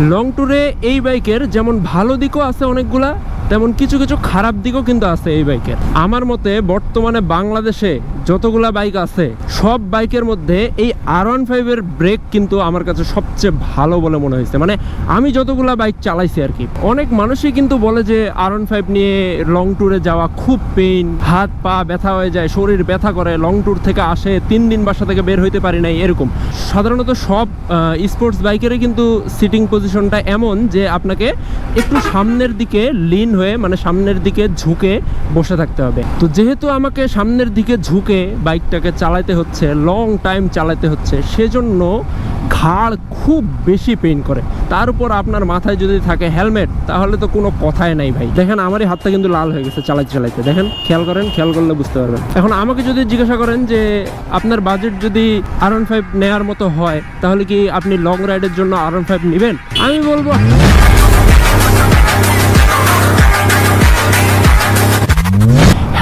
Long ট্যুরে এই বাইকের যেমন ভালো দিকও আছে অনেকগুলা তেমন কিছু কিছু খারাপ দিকও কিন্তু আছে এই বাইকের। আমার মতে বর্তমানে বাংলাদেশে যতগুলা বাইক আছে, সব বাইকের মধ্যে এই আর ওয়ান ফাইভের ব্রেক কিন্তু আমার কাছে সবচেয়ে ভালো বলে মনে হয়েছে। মানে আমি যতগুলা বাইক চালাইছি আর কি অনেক মানুষই কিন্তু বলে যে আর ওয়ান ফাইভ নিয়ে লং ট্যুরে যাওয়া খুব পেইন হাত পা ব্যথা হয়ে যায়, শরীর ব্যথা করে লং ট্যুর থেকে আসে, তিন দিন বাসা থেকে বের হইতে পারি নাই, এরকম। সাধারণত সব স্পোর্টস বাইকেরই কিন্তু সিটিং পজিশনটা এমন যে আপনাকে একটু সামনের দিকে লিন হয়ে মানে সামনের দিকে ঝুঁকে বসে থাকতে হবে। তো যেহেতু আমাকে সামনের দিকে ঝুঁকে বাইকটাকে চালাতে হচ্ছে লং টাইম চালাতে হচ্ছে, সেজন্য ঘাড় খুব বেশি পেইন করে। তার উপর আপনার মাথায় যদি থাকে হেলমেট তাহলে তো কোনো কথাই নাই ভাই। দেখেন আমারই হাতটা কিন্তু লাল হয়ে গেছে চালাইতে চালাইতে। দেখেন, খেয়াল করেন, খেয়াল করলে বুঝতে পারবেন। এখন আমাকে যদি জিজ্ঞাসা করেন যে আপনার বাজেট যদি আর ওয়ান ফাইভ নেওয়ার মতো হয়, তাহলে কি আপনি লং রাইডের জন্য আর ওয়ান ফাইভ নেবেন? আমি বলব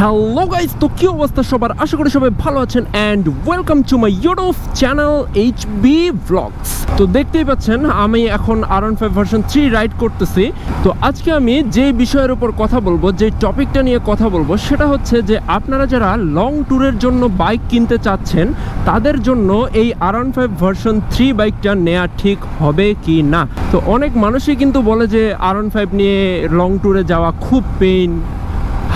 হ্যালো গাইজ তো কি অবস্থা সবার? আশা করি সবাই ভালো আছেন and welcome to my YouTube channel H B vlogs তো দেখতেই পাচ্ছেন, আমি এখন R one five version three ride করতেছি। তো আজকে আমি যে বিষয়ের উপর কথা বলব, যে টপিকটা নিয়ে কথা বলব, সেটা হচ্ছে যে আপনারা যারা লং ট্যুরের জন্য বাইক কিনতে চাচ্ছেন, তাদের জন্য এই R one five version three বাইকটা নেওয়া ঠিক হবে কি না? তো অনেক মানুষই কিন্তু বলে যে আর ওয়ান ফাইভ নিয়ে লং ট্যুরে যাওয়া খুব পেইন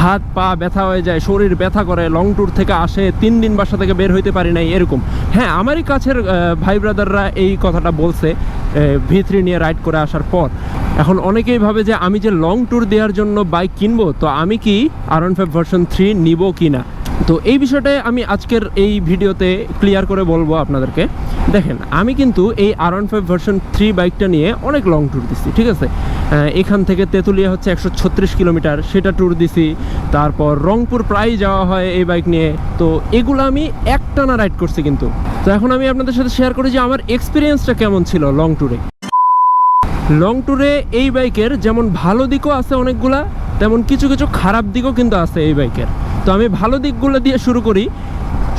হাত, পা ব্যথা হয়ে যায়, শরীর ব্যথা করে লং ট্যুর থেকে আসে, তিন দিন বাসা থেকে বের হইতে পারি নাই, এরকম। হ্যাঁ আমারই কাছের ভাই ব্রাদাররা এই কথাটা বলছে ভি থ্রি নিয়ে রাইড করে আসার পর। এখন অনেকেই ভাবে যে আমি যে লং ট্যুর দেওয়ার জন্য বাইক কিনবো, তো আমি কি R one five version three নিব কি না তো এই বিষয়টাই আমি আজকের এই ভিডিওতে ক্লিয়ার করে বলব আপনাদেরকে। দেখেন, আমি কিন্তু এই R one five version three বাইকটা নিয়ে অনেক লং ট্যুর দিছি ঠিক আছে? এখান থেকে তেঁতুলিয়া হচ্ছে একশো ছত্রিশ কিলোমিটার, সেটা ট্যুর দিছি। তারপর রংপুর প্রায় যাওয়া হয় এই বাইক নিয়ে। তো এগুলো আমি একটানা রাইড করছি কিন্তু। তো এখন আমি আপনাদের সাথে শেয়ার করি যে আমার এক্সপিরিয়েন্সটা কেমন ছিল লং ট্যুরে লং ট্যুরে এই বাইকের যেমন ভালো দিকও আছে অনেকগুলা, তেমন কিছু কিছু খারাপ দিকও কিন্তু আছে এই বাইকের তো আমি ভালো দিকগুলো দিয়ে শুরু করি।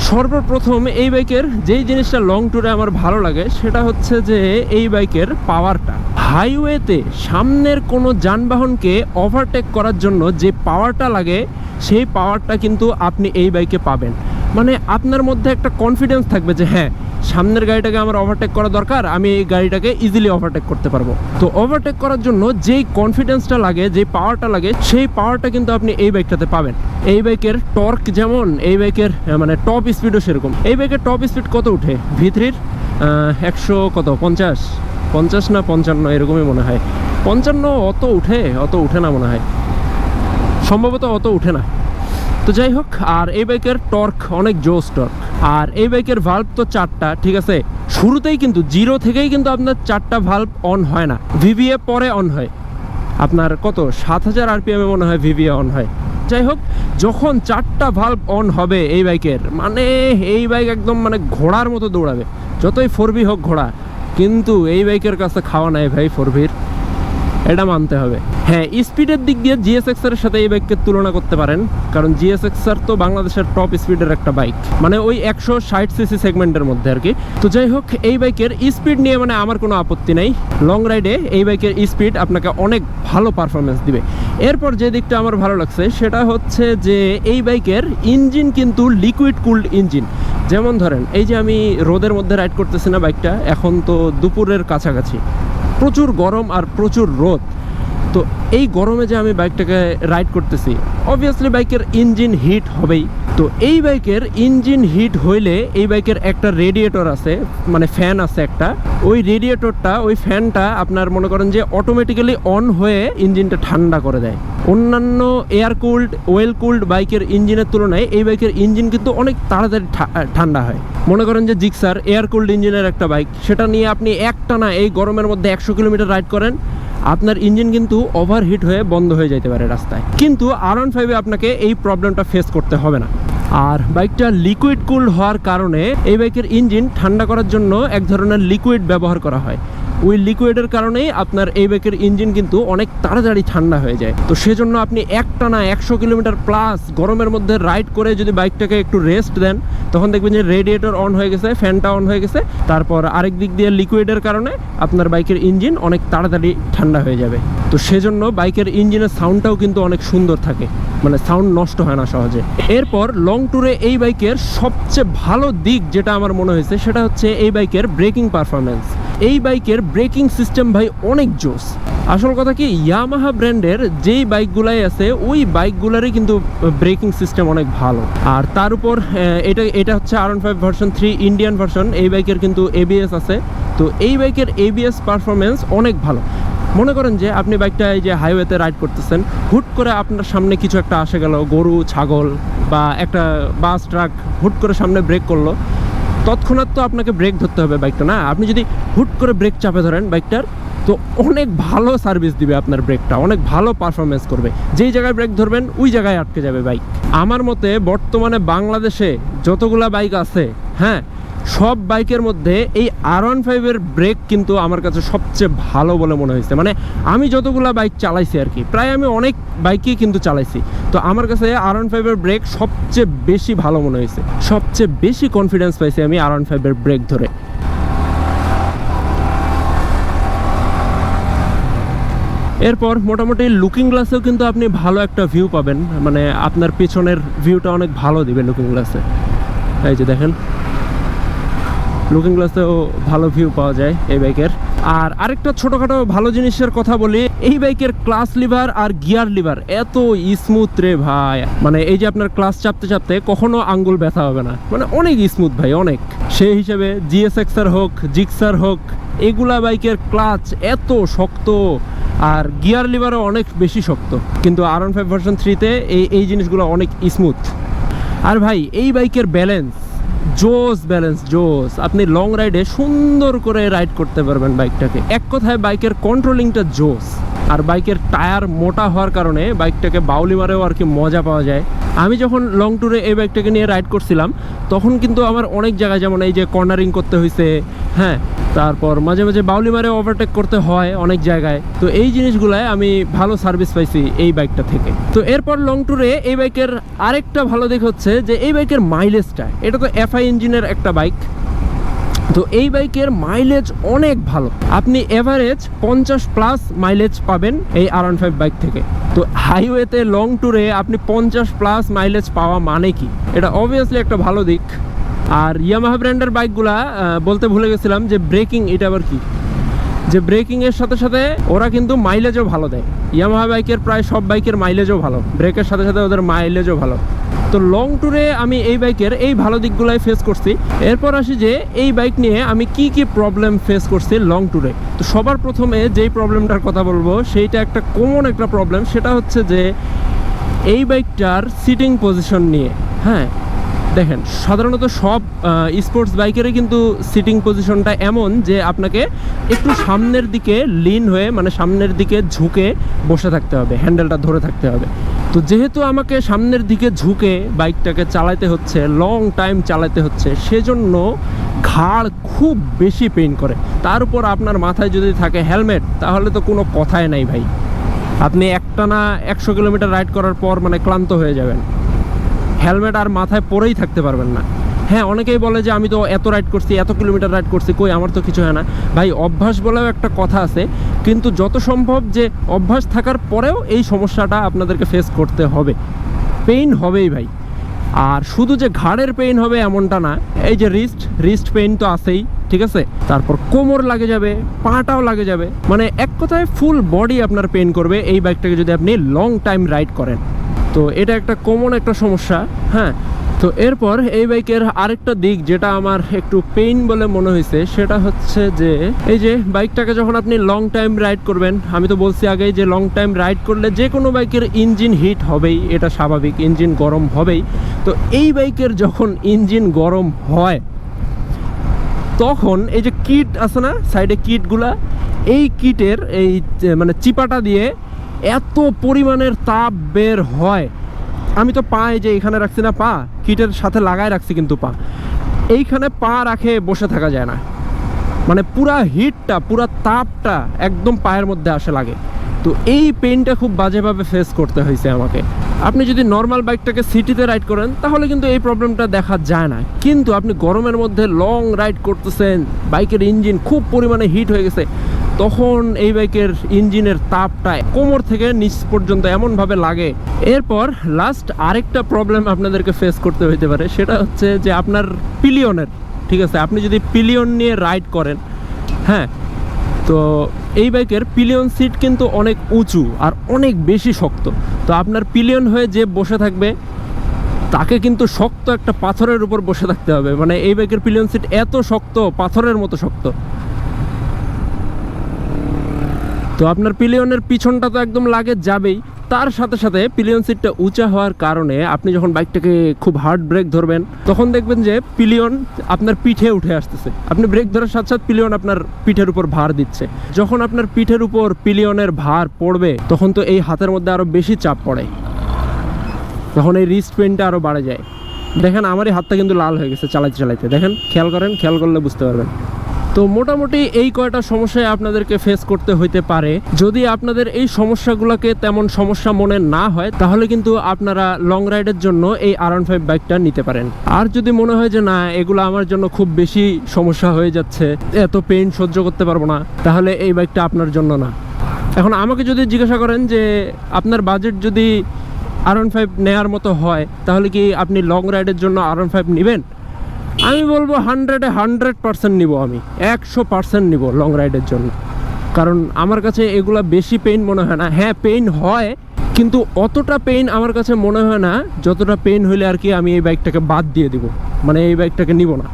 সর্বপ্রথম এই বাইকের যেই জিনিসটা লং ট্যুরে আমার ভালো লাগে, সেটা হচ্ছে যে এই বাইকের পাওয়ারটা হাইওয়েতে সামনের কোনো যানবাহনকে ওভারটেক করার জন্য যে পাওয়ারটা লাগে, সেই পাওয়ারটা কিন্তু আপনি এই বাইকে পাবেন। মানে আপনার মধ্যে একটা কনফিডেন্স থাকবে যে হ্যাঁ সামনের গাড়িটাকে আমার ওভারটেক করা দরকার, আমি এই গাড়িটাকে ইজিলি ওভারটেক করতে পারব। তো ওভারটেক করার জন্য যেই কনফিডেন্সটা লাগে, যেই পাওয়ারটা লাগে, সেই পাওয়ারটা কিন্তু আপনি এই বাইকটাতে পাবেন। এই বাইকের টর্ক যেমন, এই বাইকের মানে টপ স্পিডও সেরকম। এই বাইকের টপ স্পিড কত উঠে? ভি থ্রির একশো কত? পঞ্চাশ? পঞ্চাশ না পঞ্চান্ন? এরকমই মনে হয়। পঞ্চান্ন অত উঠে অত উঠে না মনে হয়। সম্ভবত অত উঠে না। তো যাই হোক, আর এই বাইকের টর্ক অনেক জোস টর্ক। আর এই বাইকের ভাল্ব তো চারটা, ঠিক আছে? শুরুতেই কিন্তু জিরো থেকেই কিন্তু আপনার চারটা ভাল্ব অন হয় না। ভিভিএ পরে অন হয়। আপনার কত? সাত হাজার আরপিএমে মনে হয় ভিভিএ অন হয়। যাই হোক, যখন চারটা ভাল্ব অন হবে এই বাইকের মানে এই বাইক একদম মানে ঘোড়ার মতো দৌড়াবে। যতই ফোর বি হোক ঘোড়া, কিন্তু এই বাইকের কাছে খাওয়া নাই ভাই ফোর ভির এটা মানতে হবে। হ্যাঁ স্পিডের দিক দিয়ে জিএসএক্স এর সাথে এই বাইককে তুলনা করতে পারেন, কারণ জিএসএক্স আর তো বাংলাদেশের টপ স্পিডের একটা বাইক মানে ওই একশো ষাট সিসি সেগমেন্টের মধ্যে আর কি। তো যাই হোক, এই বাইকের স্পিড নিয়ে মানে আমার কোনো আপত্তি নেই। লং রাইডে এই বাইকের স্পিড আপনাকে অনেক ভালো পারফরমেন্স দিবে। এরপর যে দিকটা আমার ভালো লাগছে, সেটা হচ্ছে যে এই বাইকের ইঞ্জিন কিন্তু লিকুইড কুলড ইঞ্জিন যেমন ধরেন, এই যে আমি রোদের মধ্যে রাইড করতেছি না বাইকটা এখন তো দুপুরের কাছাকাছি। প্রচুর গরম আর প্রচুর রোদ। তো এই গরমে যে আমি বাইকটাকে রাইড করতেছি অবভিয়াসলি বাইকের ইঞ্জিন হিট হবেই। তো এই বাইকের ইঞ্জিন হিট হইলে এই বাইকের একটা রেডিয়েটর আছে মানে ফ্যান আছে একটা। ওই রেডিয়েটরটা ওই ফ্যানটা আপনার মনে করেন যে অটোমেটিক্যালি অন হয়ে ইঞ্জিনটা ঠান্ডা করে দেয়। অন্যান্য এয়ার কুলড ওয়েল কুলড বাইকের ইঞ্জিনের তুলনায় এই বাইকের ইঞ্জিন কিন্তু অনেক তাড়াতাড়ি ঠান্ডা হয়। মনে করেন যে জিক্সার এয়ার কুলড ইঞ্জিনের একটা বাইক, সেটা নিয়ে আপনি একটানা এই গরমের মধ্যে একশো কিলোমিটার রাইড করেন, আপনার ইঞ্জিন কিন্তু ওভারহিট হয়ে বন্ধ হয়ে যেতে পারে রাস্তায়। কিন্তু আর ওয়ান ফাইভে আপনাকে এই প্রবলেমটা ফেস করতে হবে না। আর বাইকটা লিকুইড কুল হওয়ার কারণে এই বাইকের ইঞ্জিন ঠান্ডা করার জন্য এক ধরনের লিকুইড ব্যবহার করা হয়। ওই লিকুইডের কারণেই আপনার এই বাইকের ইঞ্জিন কিন্তু অনেক তাড়াতাড়ি ঠান্ডা হয়ে যায়। তো সেজন্য আপনি একটানা একশো কিলোমিটার প্লাস গরমের মধ্যে রাইড করে যদি বাইকটাকে একটু রেস্ট দেন, তখন দেখবেন যে রেডিয়েটর অন হয়ে গেছে ফ্যানটা অন হয়ে গেছে। তারপর আরেক দিক দিয়ে লিকুইডের কারণে আপনার বাইকের ইঞ্জিন অনেক তাড়াতাড়ি ঠান্ডা হয়ে যাবে। তো সেজন্য বাইকের ইঞ্জিনের সাউন্ডটাও কিন্তু অনেক সুন্দর থাকে। মানে সাউন্ড নষ্ট হয় না সহজে। এরপর লং ট্যুরে এই বাইকের সবচেয়ে ভালো দিক যেটা আমার মনে হয়েছে, সেটা হচ্ছে এই বাইকের ব্রেকিং পারফরমেন্স এই বাইকের ব্রেকিং সিস্টেম ভাই অনেক জোস। আসল কথা কি ইয়ামাহা ব্র্যান্ডের যেই বাইকগুলাই আছে, ওই বাইকগুলারই কিন্তু ব্রেকিং সিস্টেম অনেক ভালো। আর তার উপর এটা এটা হচ্ছে R five version three Indian version এই বাইকের কিন্তু এবিএস আছে। তো এই বাইকের এবিএস পারফরমেন্স অনেক ভালো। মনে করেন যে আপনি বাইকটা এই যে হাইওয়েতে রাইড করতেছেন, হুট করে আপনার সামনে কিছু একটা আসে গেল, গরু, ছাগল বা একটা বাস ট্রাক হুট করে সামনে ব্রেক করল, তৎক্ষণাৎ তো আপনাকে ব্রেক ধরতে হবে বাইকটা, না? আপনি যদি হুট করে ব্রেক চাপে ধরেন বাইকটার, তো অনেক ভালো সার্ভিস দিবে আপনার ব্রেকটা অনেক ভালো পারফরমেন্স করবে। যেই জায়গায় ব্রেক ধরবেন, ওই জায়গায় আটকে যাবে বাইক আমার মতে বর্তমানে বাংলাদেশে যতগুলা বাইক আছে হ্যাঁ সব বাইকের মধ্যে এই আর ওয়ান ফাইভের ব্রেক কিন্তু আমার কাছে সবচেয়ে ভালো বলে মনে হয়েছে। মানে আমি যতগুলা বাইক চালাইছি আর কি, প্রায় আমি অনেক বাইকই কিন্তু চালাইছি। তো আমার কাছে আর ওয়ান ফাইভের ব্রেক সবচেয়ে বেশি ভালো মনে হয়েছে। সবচেয়ে বেশি কনফিডেন্স পাইছি আমি আর ওয়ান ফাইভের ব্রেক ধরে। এরপর মোটামুটি লুকিং গ্লাসেও কিন্তু আপনি ভালো একটা ভিউ পাবেন। মানে আপনার পিছনের ভিউটা অনেক ভালো দিবে লুকিং গ্লাসে এই যে দেখেন। লুকিং গ্লাসেও ভালো ভিউ পাওয়া যায় এই বাইকের আর আরেকটা ছোটোখাটো ভালো জিনিসের কথা বলি, এই বাইকের ক্লাস লিভার আর গিয়ার লিভার এত স্মুথ রে ভাই। মানে এই যে আপনার ক্লাস চাপতে চাপতে কখনো আঙ্গুল ব্যথা হবে না। মানে অনেক স্মুথ ভাই, অনেক। সেই হিসেবে জিএসএক্সার হোক জিক্সার হোক, এগুলা বাইকের ক্লাচ এত শক্ত আর গিয়ার লিভারও অনেক বেশি শক্ত। কিন্তু আর ওয়ান ফাইভ ভার্সন থ্রিতে এই এই জিনিসগুলো অনেক স্মুথ আর ভাই, এই বাইকের ব্যালেন্স জোস ব্যালেন্স জোস। আপনি লং রাইডে সুন্দর করে রাইড করতে পারবেন বাইকটাকে এক কথায় বাইকের কন্ট্রোলিংটা জোস। আর বাইকের টায়ার মোটা হওয়ার কারণে বাইকটাকে বাউলি মারেও আর কি মজা পাওয়া যায়। আমি যখন লং ট্যুরে এই বাইকটাকে নিয়ে রাইড করছিলাম, তখন কিন্তু আমার অনেক জায়গায় যেমন এই যে কর্নারিং করতে হয়েছে হ্যাঁ? তারপর মাঝে মাঝে বাউলি মারে ওভারটেক করতে হয় অনেক জায়গায়। তো এই জিনিসগুলায় আমি ভালো সার্ভিস পাইছি এই বাইকটা থেকে। তো এরপর লং ট্যুরে এই বাইকের আরেকটা ভালো দিক হচ্ছে যে এই বাইকের মাইলেজটা এটা তো এফআই ইঞ্জিনের একটা বাইক তো এই বাইকের মাইলেজ অনেক ভালো। আপনি এভারেজ পঞ্চাশ প্লাস মাইলেজ পাবেন এই আর ফাইভ বাইক থেকে। তো হাইওয়েতে লং ট্যুরে আপনি পঞ্চাশ প্লাস মাইলেজ পাওয়া মানে কি? এটা অবভিয়াসলি একটা ভালো দিক। আর ইয়ামাহা ব্র্যান্ডের বাইকগুলা বলতে ভুলে গেছিলাম যে ব্রেকিং এটা আবার কি? যে ব্রেকিং এর সাথে সাথে ওরা কিন্তু মাইলেজও ভালো দেয়। ইয়ামাহা বাইকের প্রায় সব বাইকের মাইলেজও ভালো। ব্রেকের সাথে সাথে ওদের মাইলেজও ভালো। তো লং ট্যুরে আমি এই বাইকের এই ভালো দিকগুলাই ফেস করছি। এরপর আসি যে এই বাইক নিয়ে আমি কি কি প্রবলেম ফেস করছি লং ট্যুরে তো সবার প্রথমে যেই প্রবলেমটার কথা বলব, সেইটা একটা কমন একটা প্রবলেম সেটা হচ্ছে যে এই বাইকটার সিটিং পজিশন নিয়ে হ্যাঁ? দেখেন, সাধারণত সব স্পোর্টস বাইকেরই কিন্তু সিটিং পজিশনটা এমন যে আপনাকে একটু সামনের দিকে লিন হয়ে মানে সামনের দিকে ঝুঁকে বসে থাকতে হবে হ্যান্ডেলটা ধরে থাকতে হবে। তো যেহেতু আমাকে সামনের দিকে ঝুঁকে বাইকটাকে চালাতে হচ্ছে লং টাইম চালাতে হচ্ছে, সেজন্য ঘাড় খুব বেশি পেইন করে। তার উপর আপনার মাথায় যদি থাকে হেলমেট তাহলে তো কোনো কথাই নাই ভাই। আপনি একটানা একশো কিলোমিটার রাইড করার পর মানে ক্লান্ত হয়ে যাবেন। হেলমেট আর মাথায় পরেই থাকতে পারবেন না। হ্যাঁ অনেকেই বলে যে আমি তো এত রাইড করছি, এত কিলোমিটার রাইড করছি, কই, আমার তো কিছু হয় না। ভাই, অভ্যাস বলেও একটা কথা আছে কিন্তু যত সম্ভব যে অভ্যাস থাকার পরেও এই সমস্যাটা আপনাদেরকে ফেস করতে হবে। পেইন হবেই ভাই। আর শুধু যে ঘাড়ের পেইন হবে এমনটা না, এই যে রিস্ট রিস্ট পেইন তো আছেই, ঠিক আছে? তারপর কোমর লাগে যাবে, পাটাও লাগে যাবে। মানে এক কথায় ফুল বডি আপনার পেইন করবে এই বাইকটাকে যদি আপনি লং টাইম রাইড করেন। তো এটা একটা কমন একটা সমস্যা হ্যাঁ? তো এরপর এই বাইকের আরেকটা দিক যেটা আমার একটু পেইন বলে মনে হয়েছে, সেটা হচ্ছে যে এই যে বাইকটাকে যখন আপনি লং টাইম রাইড করবেন, আমি তো বলছি আগেই যে লং টাইম রাইড করলে যে কোনো বাইকের ইঞ্জিন হিট হবেই, এটা স্বাভাবিক ইঞ্জিন গরম হবেই। তো এই বাইকের যখন ইঞ্জিন গরম হয়, তখন এই যে কিট আছে না সাইডে কিটগুলা এই কিটের এই মানে চিপাটা দিয়ে এত পরিমাণের তাপ বের হয়। আমি তো পা এই যে এখানে রাখছি না, পা। কিটের সাথে লাগায় রাখছি কিন্তু পা। এইখানে পা রাখে বসে থাকা যায় না। মানে পুরা হিটটা, পুরা তাপটা একদম পায়ের মধ্যে আসে লাগে। তো এই পেনটা খুব বাজেভাবে ফেস করতে হয়েছে আমাকে। আপনি যদি নর্মাল বাইকটাকে সিটিতে রাইড করেন, তাহলে কিন্তু এই প্রবলেমটা দেখা যায় না। কিন্তু আপনি গরমের মধ্যে লং রাইড করতেছেন বাইকের ইঞ্জিন খুব পরিমাণে হিট হয়ে গেছে। তখন এই বাইকের ইঞ্জিনের তাপটা কোমর থেকে নিচ পর্যন্ত এমনভাবে লাগে। এরপর লাস্ট আরেকটা প্রবলেম আপনাদেরকে ফেস করতে হইতে পারে, সেটা হচ্ছে যে আপনার পিলিয়নের ঠিক আছে? আপনি যদি পিলিয়ন নিয়ে রাইড করেন হ্যাঁ? তো এই বাইকের পিলিয়ন সিট কিন্তু অনেক উঁচু আর অনেক বেশি শক্ত। তো আপনার পিলিয়ন হয়ে যে বসে থাকবে, তাকে কিন্তু শক্ত একটা পাথরের উপর বসে থাকতে হবে। মানে এই বাইকের পিলিয়ন সিট এত শক্ত, পাথরের মতো শক্ত। তো আপনার পিলিয়নের পিছনটা তো একদম লাগে যাবেই। তার সাথে সাথে পিলিয়ন সিটটা উঁচা হওয়ার কারণে আপনি যখন বাইকটাকে খুব হার্ড ব্রেক ধরবেন, তখন দেখবেন যে পিলিয়ন আপনার পিঠে উঠে আসতেছে। আপনি ব্রেক ধরার সাথে সাথে পিলিয়ন আপনার পিঠের উপর ভার দিচ্ছে। যখন আপনার পিঠের উপর পিলিয়নের ভার পড়বে, তখন তো এই হাতের মধ্যে আরও বেশি চাপ পড়ে। তখন এই রিস্ট পেনটা আরও বাড়ে যায়। দেখেন, আমারই হাতটা কিন্তু লাল হয়ে গেছে চালাইতে চালাইতে। দেখেন, খেয়াল করেন, খেয়াল করলে বুঝতে পারবেন। তো মোটামুটি এই কয়টা সমস্যায় আপনাদেরকে ফেস করতে হইতে পারে। যদি আপনাদের এই সমস্যাগুলোকে তেমন সমস্যা মনে না হয়, তাহলে কিন্তু আপনারা লং রাইডের জন্য এই আর ফাইভ বাইকটা নিতে পারেন। আর যদি মনে হয় যে, না, এগুলো আমার জন্য খুব বেশি সমস্যা হয়ে যাচ্ছে, এত পেইন সহ্য করতে পারব না, তাহলে এই বাইকটা আপনার জন্য না। এখন আমাকে যদি জিজ্ঞাসা করেন যে, আপনার বাজেট যদি আর ফাইভ নেওয়ার মতো হয়, তাহলে কি আপনি লং রাইডের জন্য আর ফাইভ নেবেন? আমি বলব হান্ড্রেডে হান্ড্রেড পার্সেন্ট নিব আমি। একশো পার্সেন্ট নিব লং রাইডের জন্য। কারণ আমার কাছে এগুলো বেশি পেইন মনে হয় না। হ্যাঁ পেইন হয়, কিন্তু অতটা পেইন আমার কাছে মনে হয় না, যতটা পেইন হইলে আর কি আমি এই বাইকটাকে বাদ দিয়ে দিব। মানে এই বাইকটাকে নিব না।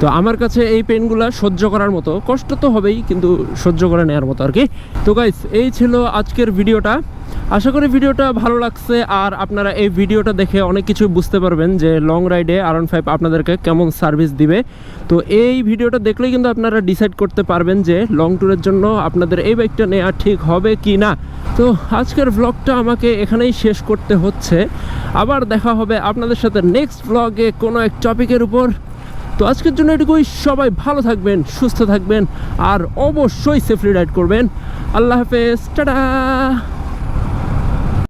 তো আমার কাছে এই পেনগুলা সহ্য করার মতো, কষ্ট তো হবেই, কিন্তু সহ্য করে নেওয়ার মতো আর কি। তো গাইস এই ছিল আজকের ভিডিওটা আশা করি ভিডিওটা ভালো লাগছে আর আপনারা এই ভিডিওটা দেখে অনেক কিছু বুঝতে পারবেন যে লং রাইডে আর ফাইভ আপনাদেরকে কেমন সার্ভিস দিবে। তো এই ভিডিওটা দেখলেই কিন্তু আপনারা ডিসাইড করতে পারবেন যে লং ট্যুরের জন্য আপনাদের এই বাইকটা নেওয়া ঠিক হবে কি না তো আজকের ভ্লগটা আমাকে এখানেই শেষ করতে হচ্ছে। আবার দেখা হবে আপনাদের সাথে নেক্সট ভ্লগে কোনো এক টপিকের উপর। তো আজকের জন্য এটুকুই। সবাই ভালো থাকবেন, সুস্থ থাকবেন, আর অবশ্যই সেফলি রাইড করবেন। আল্লাহ হাফেজ, টাটা!